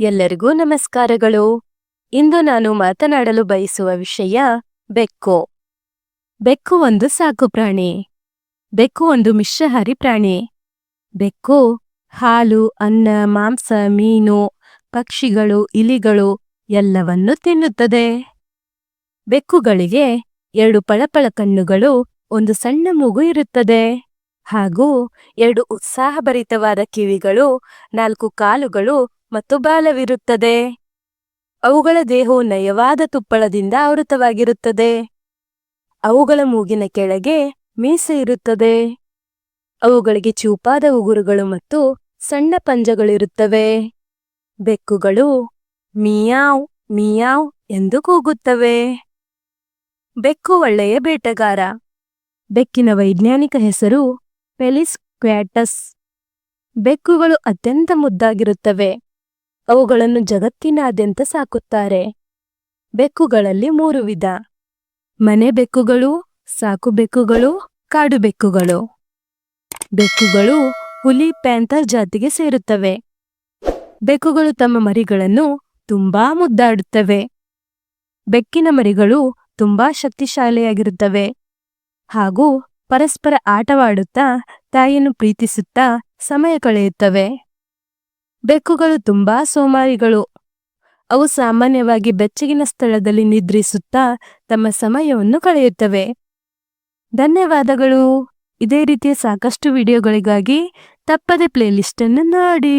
ಎಲ್ಲರಿಗೂ ನಮಸ್ಕಾರಗಳು. ಇಂದು ನಾನು ಮಾತನಾಡಲು ಬಯಸುವ ವಿಷಯ ಬೆಕ್ಕು. ಬೆಕ್ಕು ಒಂದು ಸಾಕು ಪ್ರಾಣಿ. ಬೆಕ್ಕು ಒಂದು ಮಿಶ್ರಹಾರಿ ಪ್ರಾಣಿ. ಬೆಕ್ಕು ಹಾಲು, ಅನ್ನ, ಮಾಂಸ, ಮೀನು, ಪಕ್ಷಿಗಳು, ಇಲಿಗಳು ಎಲ್ಲವನ್ನೂ ತಿನ್ನುತ್ತದೆ. ಬೆಕ್ಕುಗಳಿಗೆ ಎರಡು ಪಳಪಳ ಕಣ್ಣುಗಳು, ಒಂದು ಸಣ್ಣ ಮೂಗು ಇರುತ್ತದೆ. ಹಾಗೂ ಎರಡು ಉತ್ಸಾಹಭರಿತವಾದ ಕಿವಿಗಳು, ನಾಲ್ಕು ಕಾಲುಗಳು ಮತ್ತು ಬಾಲವಿರುತ್ತದೆ. ಅವುಗಳ ದೇಹವು ನಯವಾದ ತುಪ್ಪಳದಿಂದ ಆವೃತವಾಗಿರುತ್ತದೆ. ಅವುಗಳ ಮೂಗಿನ ಕೆಳಗೆ ಮೀಸೆ ಇರುತ್ತದೆ. ಅವುಗಳಿಗೆ ಚೂಪಾದ ಉಗುರುಗಳು ಮತ್ತು ಸಣ್ಣ ಪಂಜಗಳಿರುತ್ತವೆ. ಬೆಕ್ಕುಗಳು ಮಿಯಾವ್ ಮಿಯಾವ್ ಎಂದು ಕೂಗುತ್ತವೆ. ಬೆಕ್ಕು ಒಳ್ಳೆಯ ಬೇಟೆಗಾರ. ಬೆಕ್ಕಿನ ವೈಜ್ಞಾನಿಕ ಹೆಸರು ಪೆಲಿಸ್ ಕ್ವ್ಯಾಟಸ್ ಬೆಕ್ಕುಗಳು ಅತ್ಯಂತ ಮುದ್ದಾಗಿರುತ್ತವೆ. ಅವುಗಳನ್ನು ಜಗತ್ತಿನಾದ್ಯಂತ ಸಾಕುತ್ತಾರೆ. ಬೆಕ್ಕುಗಳಲ್ಲಿ ಮೂರು ವಿಧ. ಮನೆ ಬೆಕ್ಕುಗಳು, ಸಾಕು ಬೆಕ್ಕುಗಳು, ಕಾಡು ಬೆಕ್ಕುಗಳು. ಬೆಕ್ಕುಗಳು ಹುಲಿ, ಪ್ಯಾಂಥರ್ ಜಾತಿಗೆ ಸೇರುತ್ತವೆ. ಬೆಕ್ಕುಗಳು ತಮ್ಮ ಮರಿಗಳನ್ನು ತುಂಬಾ ಮುದ್ದಾಡುತ್ತವೆ. ಬೆಕ್ಕಿನ ಮರಿಗಳು ತುಂಬಾ ಶಕ್ತಿಶಾಲಿಯಾಗಿರುತ್ತವೆ. ಹಾಗೂ ಪರಸ್ಪರ ಆಟವಾಡುತ್ತಾ, ತಾಯಿಯನ್ನು ಪ್ರೀತಿಸುತ್ತಾ ಸಮಯ ಕಳೆಯುತ್ತವೆ. ಬೆಕ್ಕುಗಳು ತುಂಬಾ ಸೋಮಾರಿಗಳು. ಅವು ಸಾಮಾನ್ಯವಾಗಿ ಬೆಚ್ಚಗಿನ ಸ್ಥಳದಲ್ಲಿ ನಿದ್ರಿಸುತ್ತಾ ತಮ್ಮ ಸಮಯವನ್ನು ಕಳೆಯುತ್ತವೆ. ಧನ್ಯವಾದಗಳು. ಇದೇ ರೀತಿಯ ಸಾಕಷ್ಟು ವಿಡಿಯೋಗಳಿಗಾಗಿ ತಪ್ಪದೆ ಪ್ಲೇಲಿಸ್ಟನ್ನು ನೋಡಿ.